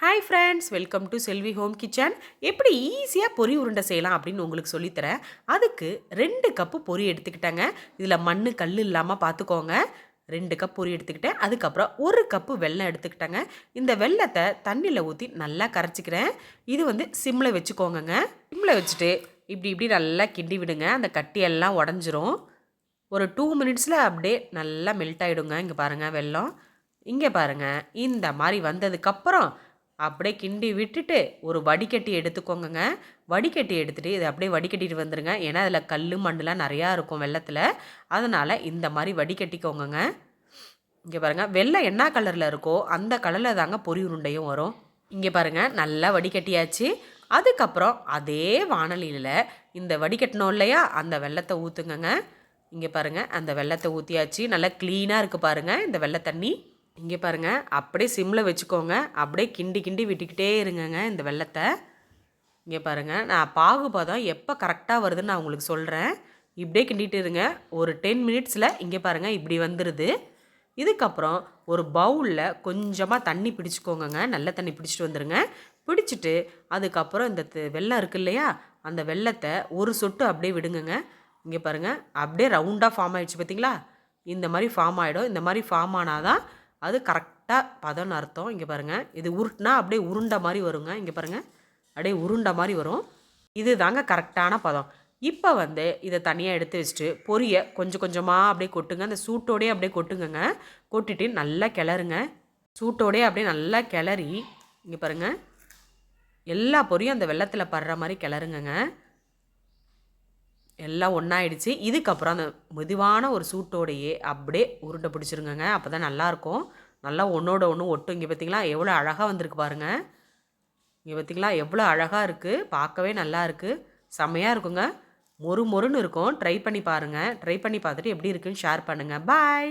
Hi friends welcome to Selvi home kitchen எப்படி ஈஸியாக பொரி உருண்டை செய்யலாம் அப்படின்னு உங்களுக்கு சொல்லித்தரேன். அதுக்கு ரெண்டு கப்பு பொரி எடுத்துக்கிட்டேங்க. இதில் மண் கல் இல்லாமல் பார்த்துக்கோங்க ரெண்டு கப் பொரி எடுத்துக்கிட்டேன். அதுக்கப்புறம் ஒரு கப்பு வெல்லம் எடுத்துக்கிட்டேங்க. இந்த வெள்ளத்தை தண்ணியில் ஊற்றி நல்லா கரைச்சிக்கிறேன். இது வந்து சிம்மில் வச்சுக்கோங்கங்க. சிம்மில் வச்சுட்டு இப்படி இப்படி நல்லா கிண்டி விடுங்க. அந்த கட்டியெல்லாம் உடஞ்சிரும். ஒரு டூ மினிட்ஸில் அப்படியே நல்லா மெல்ட் ஆகிடுங்க இங்கே பாருங்கள் வெல்லம். இங்கே பாருங்கள் இந்த மாதிரி வந்ததுக்கப்புறம் அப்படியே கிண்டி விட்டுட்டு ஒரு வடிகட்டி எடுத்துக்கோங்கங்க. வடிகட்டி எடுத்துகிட்டு இதை அப்படியே வடிகட்டிட்டு வந்துடுங்க ஏன்னா அதில் கல் மண்ணுலாம் நிறையா இருக்கும் வெள்ளத்தில். அதனால் இந்த மாதிரி வடிகட்டிக்கோங்கங்க. இங்கே பாருங்கள் வெள்ளம் என்ன கலரில் இருக்கோ அந்த கலரில் தாங்க பொறி உருண்டையும் வரும். இங்கே பாருங்கள் நல்லா வடிகட்டியாச்சு. அதுக்கப்புறம் அதே வானலியில் இந்த வடிகட்டணும் இல்லையா அந்த வெள்ளத்தை ஊற்றுங்கங்க இங்கே பாருங்கள் அந்த வெள்ளத்தை ஊற்றியாச்சு நல்லா க்ளீனாக இருக்குது பாருங்கள் இந்த வெள்ளை தண்ணி இங்கே பாருங்கள் அப்படியே சிம்மில் வச்சுக்கோங்க. அப்படியே கிண்டி கிண்டி விட்டுக்கிட்டே இருங்கங்க இந்த வெள்ளத்தை. இங்கே பாருங்கள் நான் பாகுபாதம் எப்போ கரெக்டாக வருதுன்னு நான் உங்களுக்கு சொல்கிறேன் இப்படியே கிண்டிகிட்டு இருங்க. ஒரு டென் மினிட்ஸில் இங்கே பாருங்கள் இப்படி வந்துடுது இதுக்கப்புறம் ஒரு பவுலில் கொஞ்சமாக தண்ணி பிடிச்சிக்கோங்கங்க. நல்ல தண்ணி பிடிச்சிட்டு வந்துடுங்க பிடிச்சிட்டு அதுக்கப்புறம் இந்த வெள்ளம் இருக்குது இல்லையா? அந்த வெள்ளத்தை ஒரு சொட்டு அப்படியே விடுங்கங்க. இங்கே பாருங்கள் அப்படியே ரவுண்டாக ஃபார்ம் ஆகிடுச்சு பார்த்தீங்களா இந்த மாதிரி ஃபார்ம் ஆகிடும் இந்த மாதிரி ஃபார்ம் ஆனால் தான் அது கரெக்டாக பதம்னு அர்த்தம். இங்கே பாருங்கள் இது உருட்டினா அப்படியே உருண்டை மாதிரி வருங்க. இங்கே பாருங்கள் அப்படியே உருண்டை மாதிரி வரும். இது தாங்க கரெக்டான பதம். இப்போ வந்து இதை தனியாக எடுத்து வச்சுட்டு பொரியை கொஞ்சம் கொஞ்சமாக அப்படியே கொட்டுங்க. அந்த சூட்டோடையே அப்படியே கொட்டுங்கங்க. கொட்டிட்டு நல்லா கிளறுங்க. சூட்டோடையே அப்படியே நல்லா கிளறி இங்கே பாருங்கள் எல்லா பொரியும் அந்த வெள்ளத்தில் படுற மாதிரி கிளறுங்கங்க. எல்லாம் ஒன்றாயிடுச்சு இதுக்கப்புறம் அந்த மெதுவான ஒரு சூட்டோடையே அப்படியே உருண்டை பிடிச்சிருங்கங்க. அப்போ தான் நல்லாயிருக்கும். நல்லா ஒன்றோட ஒன்று ஒட்டும். இங்கே பார்த்திங்களா எவ்வளோ அழகாக வந்திருக்கு பாருங்கள் இங்கே பார்த்திங்களா எவ்வளோ அழகாக இருக்குது பார்க்கவே நல்லா இருக்குது செம்மையாக இருக்குங்க. மொறு மொறுன்னு இருக்கும். ட்ரை பண்ணி பாருங்கள் ட்ரை பண்ணி பார்த்துட்டு எப்படி இருக்குன்னு ஷேர் பண்ணுங்கள் பாய்